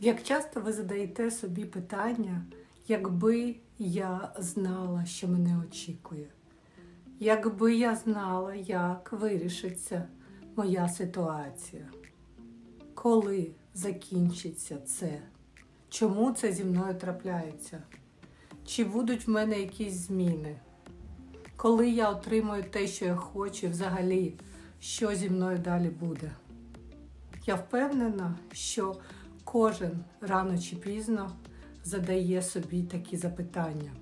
Як часто ви задаєте собі питання, якби я знала, що мене очікує? Якби я знала, як вирішиться моя ситуація? Коли закінчиться це? Чому це зі мною трапляється? Чи будуть в мене якісь зміни? Коли я отримую те, що я хочу, взагалі, що зі мною далі буде? Я впевнена, що кожен рано чи пізно задає собі такі запитання.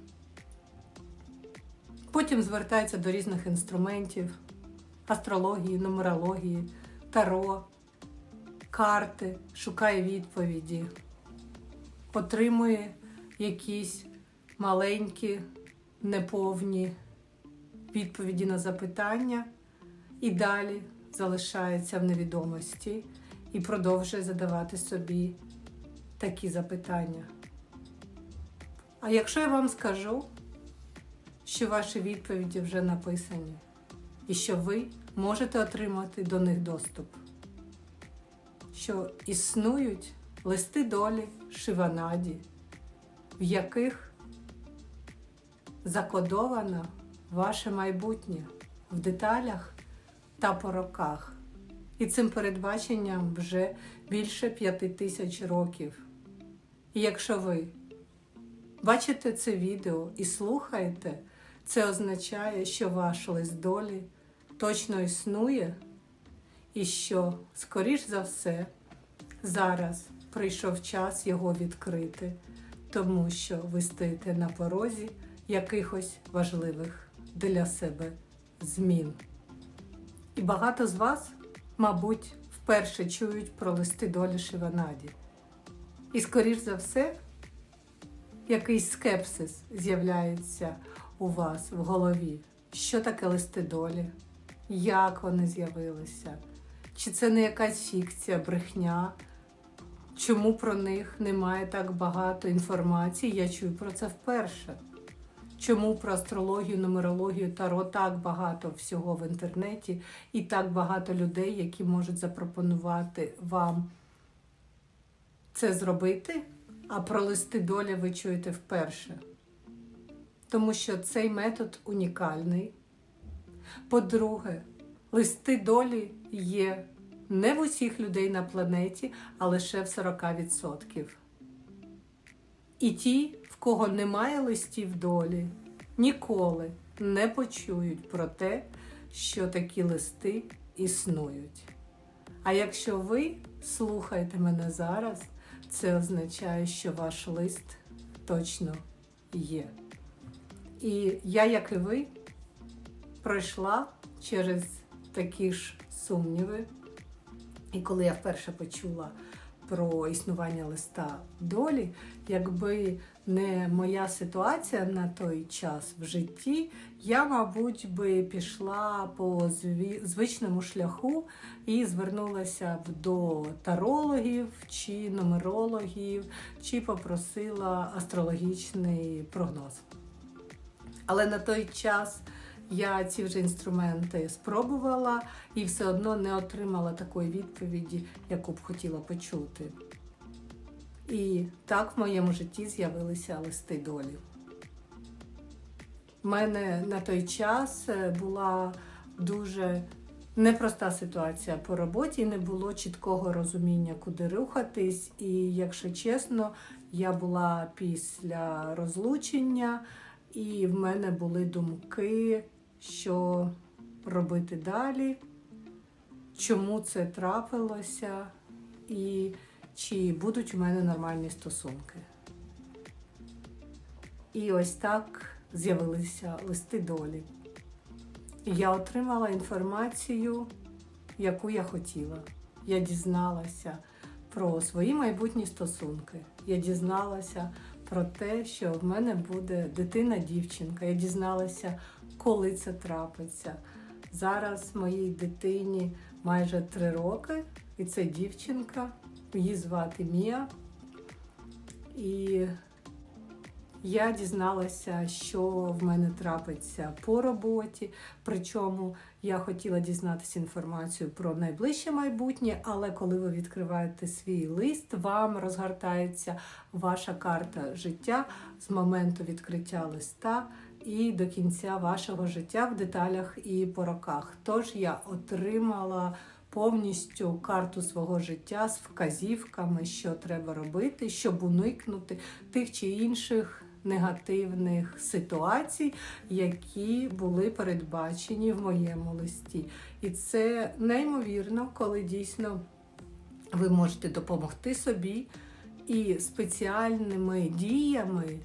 Потім звертається до різних інструментів, астрології, нумерології, таро, карти, шукає відповіді, отримує якісь маленькі, неповні відповіді на запитання і далі залишається в невідомості і продовжує задавати собі такі запитання. А якщо я вам скажу, що ваші відповіді вже написані, і що ви можете отримати до них доступ, що існують листи долі Шиванаді, в яких закодовано ваше майбутнє в деталях та по роках. І цим передбаченням вже більше п'яти тисяч років. І якщо ви бачите це відео і слухаєте, це означає, що ваш лист долі точно існує, і що, скоріш за все, зараз прийшов час його відкрити, тому що ви стоїте на порозі якихось важливих для себе змін. І багато з вас, мабуть, вперше чують про листи долі Шиванаді. І, скоріш за все, якийсь скепсис з'являється у вас в голові. Що таке листи долі? Як вони з'явилися? Чи це не якась фікція, брехня? Чому про них немає так багато інформації? Я чую про це вперше. Чому про астрологію, нумерологію, таро так багато всього в інтернеті і так багато людей, які можуть запропонувати вам це зробити, а про листи долі ви чуєте вперше? Тому що цей метод унікальний. По-друге, листи долі є не в усіх людей на планеті, а лише в 40%. І ті, в кого немає листів долі, ніколи не почують про те, що такі листи існують. А якщо ви слухаєте мене зараз, це означає, що ваш лист точно є. І я, як і ви, пройшла через такі ж сумніви. І коли я вперше почула про існування листа долі, якби не моя ситуація на той час в житті, я, мабуть, би пішла по звичному шляху і звернулася б до тарологів чи нумерологів, чи попросила астрологічний прогноз. Але на той час я ці вже інструменти спробувала і все одно не отримала такої відповіді, яку б хотіла почути. І так в моєму житті з'явилися листи долі. У мене на той час е, була дуже непроста ситуація по роботі, не було чіткого розуміння, куди рухатись. І, якщо чесно, я була після розлучення, і в мене були думки що робити далі, чому це трапилося, і чи будуть у мене нормальні стосунки. І ось так з'явилися листи долі. І я отримала інформацію, яку я хотіла. Я дізналася про свої майбутні стосунки. Я дізналася про те, що в мене буде дитина-дівчинка. Я дізналася коли це трапиться. Зараз моїй дитині майже три роки, і це дівчинка, її звати Мія. І я дізналася, що в мене трапиться по роботі. Причому я хотіла дізнатися інформацію про найближче майбутнє, але коли ви відкриваєте свій лист, вам розгортається ваша карта життя з моменту відкриття листа і до кінця вашого життя в деталях і по роках. Тож я отримала повністю карту свого життя з вказівками, що треба робити, щоб уникнути тих чи інших негативних ситуацій, які були передбачені в моєму листі. І це неймовірно, коли дійсно ви можете допомогти собі і спеціальними діями.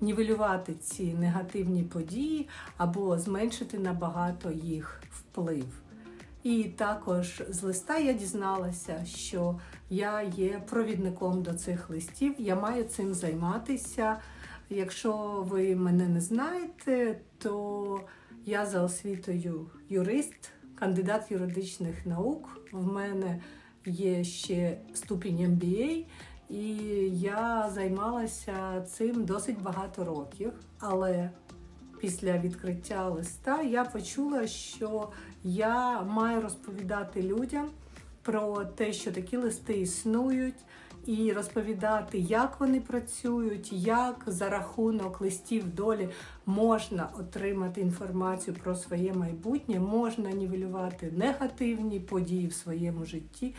Нівелювати ці негативні події або зменшити набагато їх вплив. І також з листа я дізналася, що я є провідником до цих листів, я маю цим займатися. Якщо ви мене не знаєте, то я за освітою юрист, кандидат юридичних наук. В мене є ще ступінь MBA, і я займалася цим досить багато років. Але після відкриття листа я почула, що я маю розповідати людям про те, що такі листи існують, і розповідати, як вони працюють, як за рахунок листів долі можна отримати інформацію про своє майбутнє, можна нівелювати негативні події в своєму житті,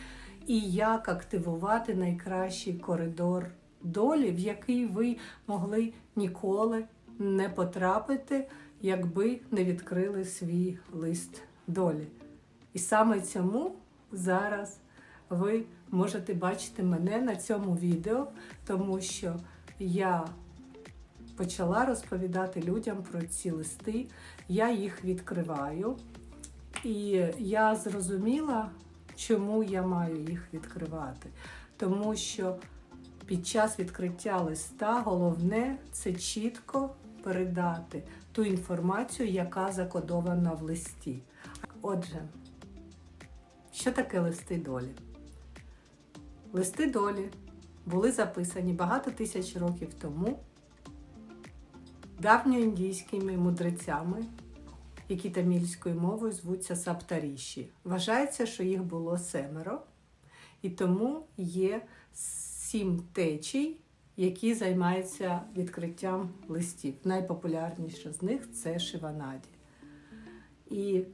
і як активувати найкращий коридор долі, в який ви могли ніколи не потрапити, якби не відкрили свій лист долі. І саме цьому зараз ви можете бачити мене на цьому відео, тому що я почала розповідати людям про ці листи, я їх відкриваю. І я зрозуміла, чому я маю їх відкривати. Тому що під час відкриття листа головне це чітко передати ту інформацію, яка закодована в листі. Отже, що таке листи долі? Листи долі були записані багато тисяч років тому давньоіндійськими мудрецями, які тамільською мовою звуться Саптаріші. Вважається, що їх було семеро, і тому є сім течій, які займаються відкриттям листів. Найпопулярніша з них це Шиванаді. І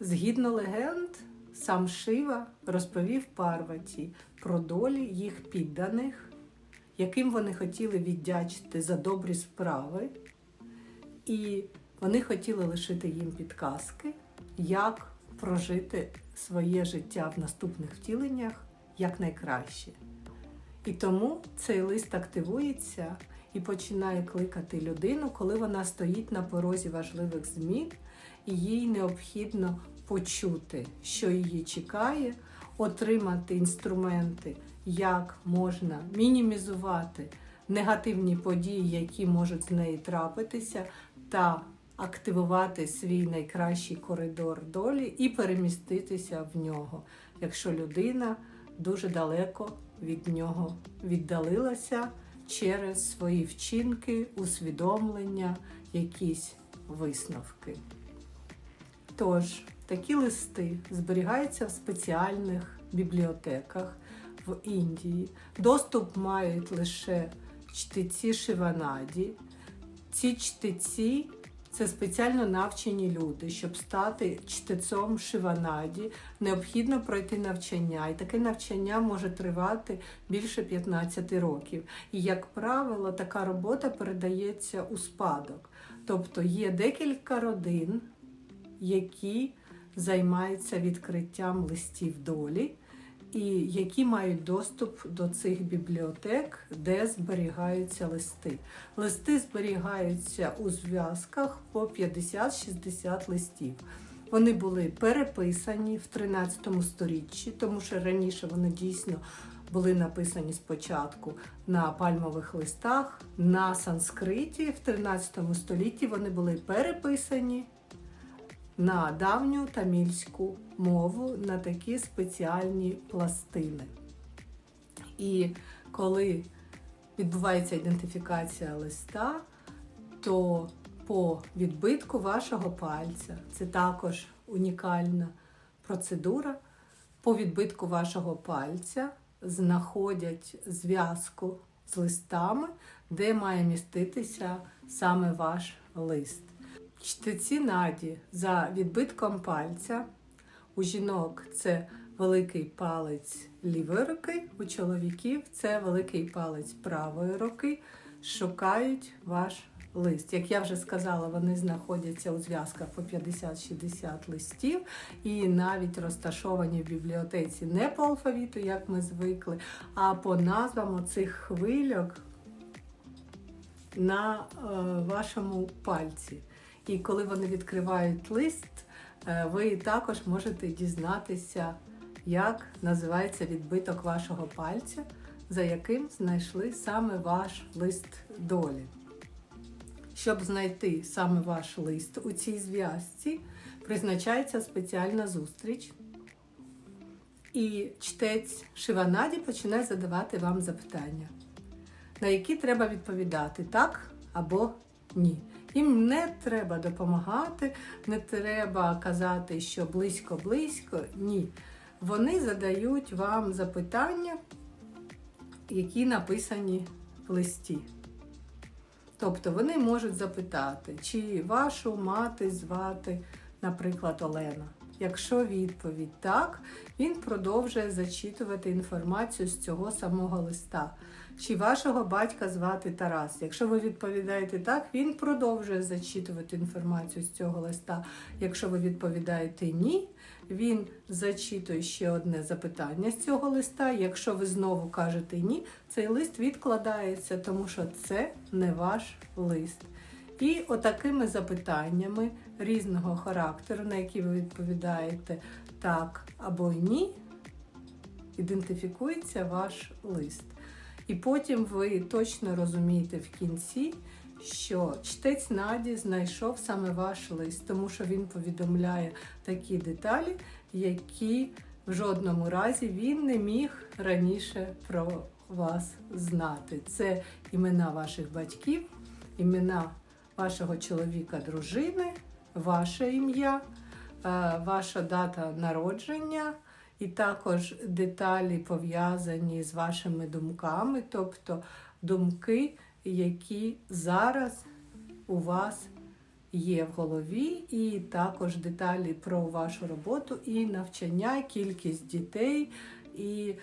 згідно легенд, сам Шива розповів Парваті про долі їх підданих, яким вони хотіли віддячити за добрі справи, і вони хотіли лишити їм підказки, як прожити своє життя в наступних втіленнях якнайкраще. І тому цей лист активується і починає кликати людину, коли вона стоїть на порозі важливих змін, і їй необхідно почути, що її чекає, отримати інструменти, як можна мінімізувати негативні події, які можуть з неї трапитися, та активувати свій найкращий коридор долі і переміститися в нього, якщо людина дуже далеко від нього віддалилася через свої вчинки, усвідомлення, якісь висновки. Тож, такі листи зберігаються в спеціальних бібліотеках в Індії. Доступ мають лише чтеці Шиванаді. Ці чтеці це спеціально навчені люди, щоб стати чтецом Шиванаді, необхідно пройти навчання, і таке навчання може тривати більше 15 років. І, як правило, така робота передається у спадок. Тобто є декілька родин, які займаються відкриттям листів долі і які мають доступ до цих бібліотек, де зберігаються листи. Листи зберігаються у зв'язках по 50-60 листів. Вони були переписані в 13 сторіччі, тому що раніше вони дійсно були написані спочатку на пальмових листах, на санскриті в 13 столітті вони були переписані на давню тамільську мову на такі спеціальні пластини. І коли відбувається ідентифікація листа, то по відбитку вашого пальця це також унікальна процедура. По відбитку вашого пальця знаходять зв'язку з листами, де має міститися саме ваш лист. Чтеці наді за відбитком пальця. У жінок це великий палець лівої руки, у чоловіків це великий палець правої руки. Шукають ваш лист. Як я вже сказала, вони знаходяться у зв'язках по 50-60 листів і навіть розташовані в бібліотеці не по алфавіту, як ми звикли, а по назвам цих хвильок на е, вашому пальці. І коли вони відкривають лист, е, ви також можете дізнатися, як називається відбиток вашого пальця, за яким знайшли саме ваш лист долі. Щоб знайти саме ваш лист у цій зв'язці, призначається спеціальна зустріч. І чтець Шиванаді починає задавати вам запитання, на які треба відповідати так або ні. Їм не треба допомагати, не треба казати, що близько-близько. Ні. Вони задають вам запитання, які написані в листі. Тобто вони можуть запитати, чи вашу мати звати, наприклад, Олена. Якщо відповідь так, він продовжує зачитувати інформацію з цього самого листа. Чи вашого батька звати Тарас? Якщо ви відповідаєте так, він продовжує зачитувати інформацію з цього листа. Якщо ви відповідаєте ні, він зачитує ще одне запитання з цього листа. Якщо ви знову кажете ні, цей лист відкладається, тому що це не ваш лист. І отакими запитаннями різного характеру, на які ви відповідаєте так або ні, ідентифікується ваш лист. І потім ви точно розумієте в кінці, що чтець Наді знайшов саме ваш лист, тому що він повідомляє такі деталі, які в жодному разі він не міг раніше про вас знати. Це імена ваших батьків, імена вашого чоловіка, дружини, ваше ім'я, ваша дата народження. І також деталі пов'язані з вашими думками, тобто думки, які зараз у вас є в голові, і також деталі про вашу роботу і навчання, кількість дітей і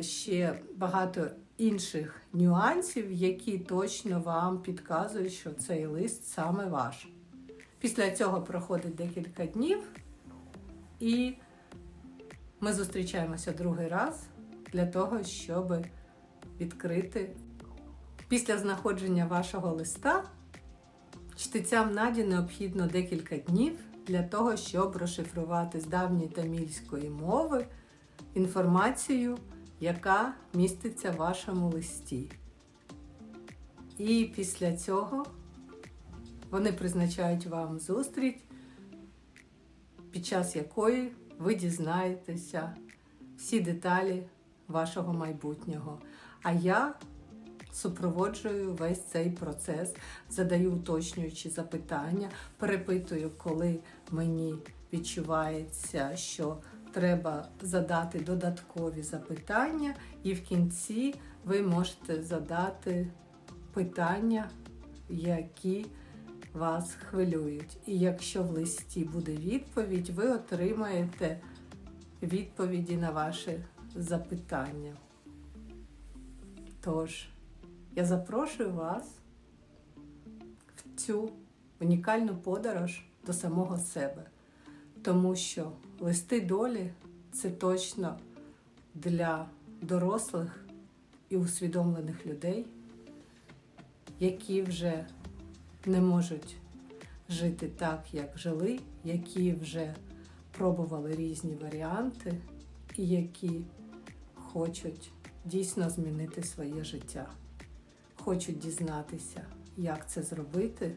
ще багато інших нюансів, які точно вам підказують, що цей лист саме ваш. Після цього проходить декілька днів, і ми зустрічаємося другий раз для того, щоб відкрити. Після знаходження вашого листа чтецям Наді необхідно декілька днів для того, щоб розшифрувати з давньої тамільської мови інформацію, яка міститься в вашому листі. І після цього вони призначають вам зустріч, під час якої ви дізнаєтеся всі деталі вашого майбутнього. А я супроводжую весь цей процес, задаю уточнюючі запитання, перепитую, коли мені відчувається, що треба задати додаткові запитання, і в кінці ви можете задати питання, які вас хвилюють. І якщо в листі буде відповідь, ви отримаєте відповіді на ваші запитання. Тож, я запрошую вас в цю унікальну подорож до самого себе, тому що листи долі це точно для дорослих і усвідомлених людей, які вже не можуть жити так, як жили, які вже пробували різні варіанти і які хочуть дійсно змінити своє життя, хочуть дізнатися, як це зробити,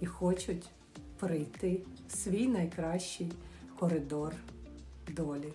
і хочуть пройти свій найкращий коридор долі.